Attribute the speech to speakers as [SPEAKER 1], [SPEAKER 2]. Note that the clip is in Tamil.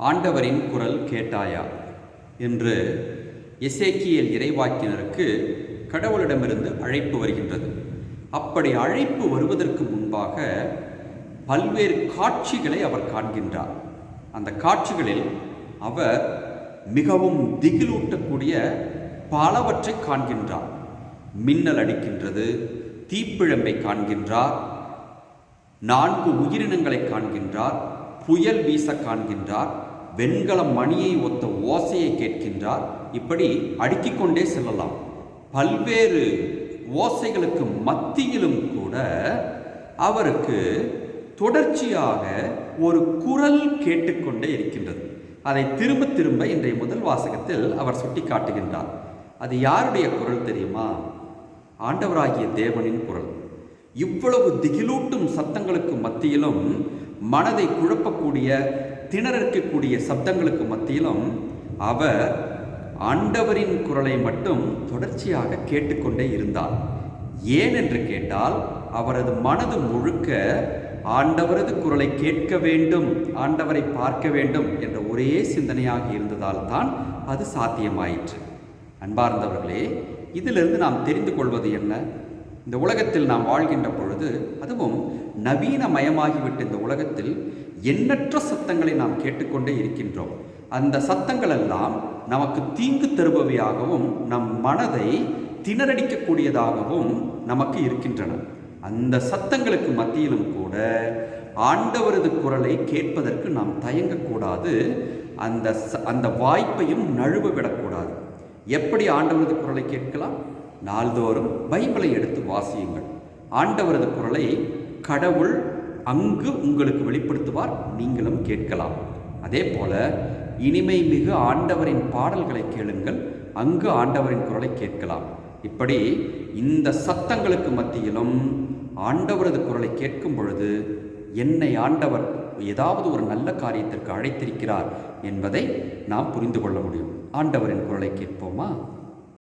[SPEAKER 1] ஆண்டவரின் குரல் கேட்டாயா? என்று எசேக்கியல் இறைவாக்கினருக்கு கடவுளிடமிருந்து அழைப்பு வருகின்றது. அப்படி அழைப்பு வருவதற்கு முன்பாக பல்வேறு காட்சிகளை அவர் காண்கின்றார். அந்த காட்சிகளில் அவர் மிகவும் திகிலூட்டக்கூடிய பலவற்றை காண்கின்றார். மின்னல் அடிக்கின்றது தீப்பிழம்பை காண்கின்றார் நான்கு உயிரினங்களை காண்கின்றார் புயல் வீச காண்கின்றார் வெண்கல மணியை ஒத்த ஓசையை கேட்கின்றார் இப்படி அடுக்கிக் கொண்டே செல்லலாம். பல்வேறு ஓசைகளுக்கு மத்தியிலும் கூட அவருக்கு தொடர்ச்சியாக ஒரு குரல் கேட்டுக்கொண்டே இருக்கின்றது. அதை திரும்ப திரும்ப இன்றைய முதல் வாசகத்தில் அவர் சுட்டி காட்டுகின்றார் அது யாருடைய குரல் தெரியுமா? ஆண்டவராகிய தேவனின் குரல். இவ்வளவு திகிலூட்டும் சத்தங்களுக்கு மத்தியிலும் மனதை குழப்பக்கூடிய திணறக்கூடிய சப்தங்களுக்கு மத்தியிலும் அவர் ஆண்டவரின் குரலை மட்டும் தொடர்ச்சியாக கேட்டுக்கொண்டே இருந்தார். ஏன் என்று கேட்டால் அவரது மனது முழுக்க ஆண்டவரது குரலை கேட்க வேண்டும் ஆண்டவரை பார்க்க வேண்டும் என்ற ஒரே சிந்தனையாக இருந்ததால் தான் அது சாத்தியமாயிற்று. அன்பார்ந்தவர்களே இதிலிருந்து நாம் தெரிந்து கொள்வது என்ன? இந்த உலகத்தில் நாம் வாழ்கின்ற பொழுது அதுவும் நவீனமயமாகிவிட்ட இந்த உலகத்தில் எண்ணற்ற சத்தங்களை நாம் கேட்டுக்கொண்டே இருக்கின்றோம். அந்த சத்தங்கள் எல்லாம் நமக்கு தீங்கு தருபவையாகவும் நம் மனதை திணறடிக்கக்கூடியதாகவும் நமக்கு இருக்கின்றன. அந்த சத்தங்களுக்கு மத்தியிலும் கூட ஆண்டவரது குரலை கேட்பதற்கு நாம் தயங்கக்கூடாது. அந்த அந்த வாய்ப்பையும் நழுவ விடக்கூடாது எப்படி ஆண்டவரது குரலை கேட்கலாம்? நாள்தோறும் பைபிளை எடுத்து வாசியுங்கள். ஆண்டவரது குரலை கடவுள் அங்கு உங்களுக்கு வெளிப்படுத்துவார் நீங்களும் கேட்கலாம். அதே போல இனிமை மிகு ஆண்டவரின் பாடல்களை கேளுங்கள் அங்கு ஆண்டவரின் குரலை கேட்கலாம். இப்படி இந்த சத்தங்களுக்கு மத்தியிலும் ஆண்டவரது குரலை கேட்கும் பொழுது என்னை ஆண்டவர் ஏதாவது ஒரு நல்ல காரியத்திற்கு அழைத்திருக்கிறார் என்பதை நாம் புரிந்து கொள்ள முடியும். ஆண்டவரின் குரலை கேட்போமா?